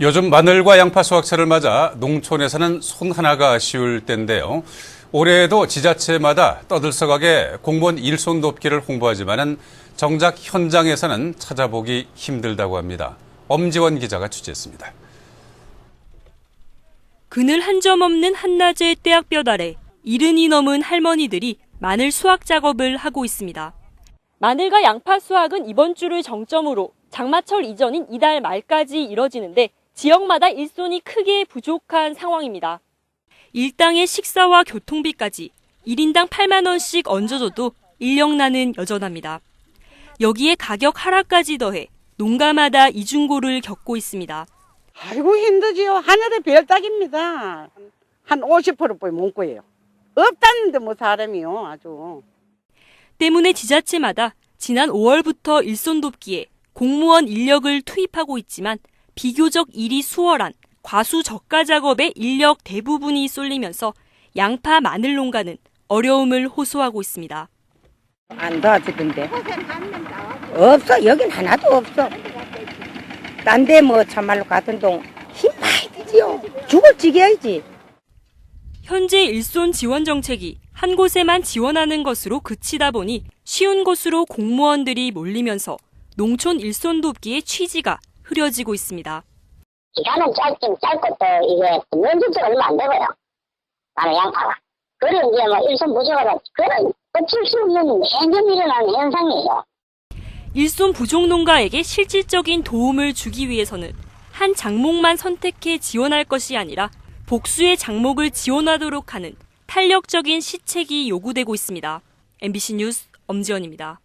요즘 마늘과 양파 수확철을 맞아 농촌에서는 손 하나가 쉬울 때인데요. 올해에도 지자체마다 떠들썩하게 공무원 일손 돕기를 홍보하지만은 정작 현장에서는 찾아보기 힘들다고 합니다. 엄지원 기자가 취재했습니다. 그늘 한 점 없는 한낮의 떼약볕 아래 이른이 넘은 할머니들이 마늘 수확 작업을 하고 있습니다. 마늘과 양파 수확은 이번 주를 정점으로 장마철 이전인 이달 말까지 이뤄지는데 지역마다 일손이 크게 부족한 상황입니다. 일당의 식사와 교통비까지 1인당 8만 원씩 얹어줘도 인력난은 여전합니다. 여기에 가격 하락까지 더해 농가마다 이중고를 겪고 있습니다. 아이고 힘들지요. 하늘의 별 따기입니다. 한 50%못 구해요. 없다는데 뭐 사람이요 아주. 때문에 지자체마다 지난 5월부터 일손 돕기에 공무원 인력을 투입하고 있지만 비교적 일이 수월한 과수 적가 작업에 인력 대부분이 쏠리면서 양파 마늘 농가는 어려움을 호소하고 있습니다. 안 도와주던데. 없어. 여긴 하나도 없어. 딴 데 뭐 참말로 같은 동힘 많이 들지요. 죽을 지겨야지. 현재 일손 지원 정책이 한 곳에만 지원하는 것으로 그치다 보니 쉬운 곳으로 공무원들이 몰리면서 농촌 일손 돕기의 취지가 흐려지고 있습니다. 기간은 짧긴 짧고 또 이게 면접도 얼마 안 되고요. 나는 양파가. 그런 이제 뭐 일선 부족하다. 그런 어쩔 수 없는 매년 일어나는 현상이에요. 일손 부족 농가에게 실질적인 도움을 주기 위해서는 한 장목만 선택해 지원할 것이 아니라 복수의 장목을 지원하도록 하는 탄력적인 시책이 요구되고 있습니다. MBC 뉴스 엄지연입니다.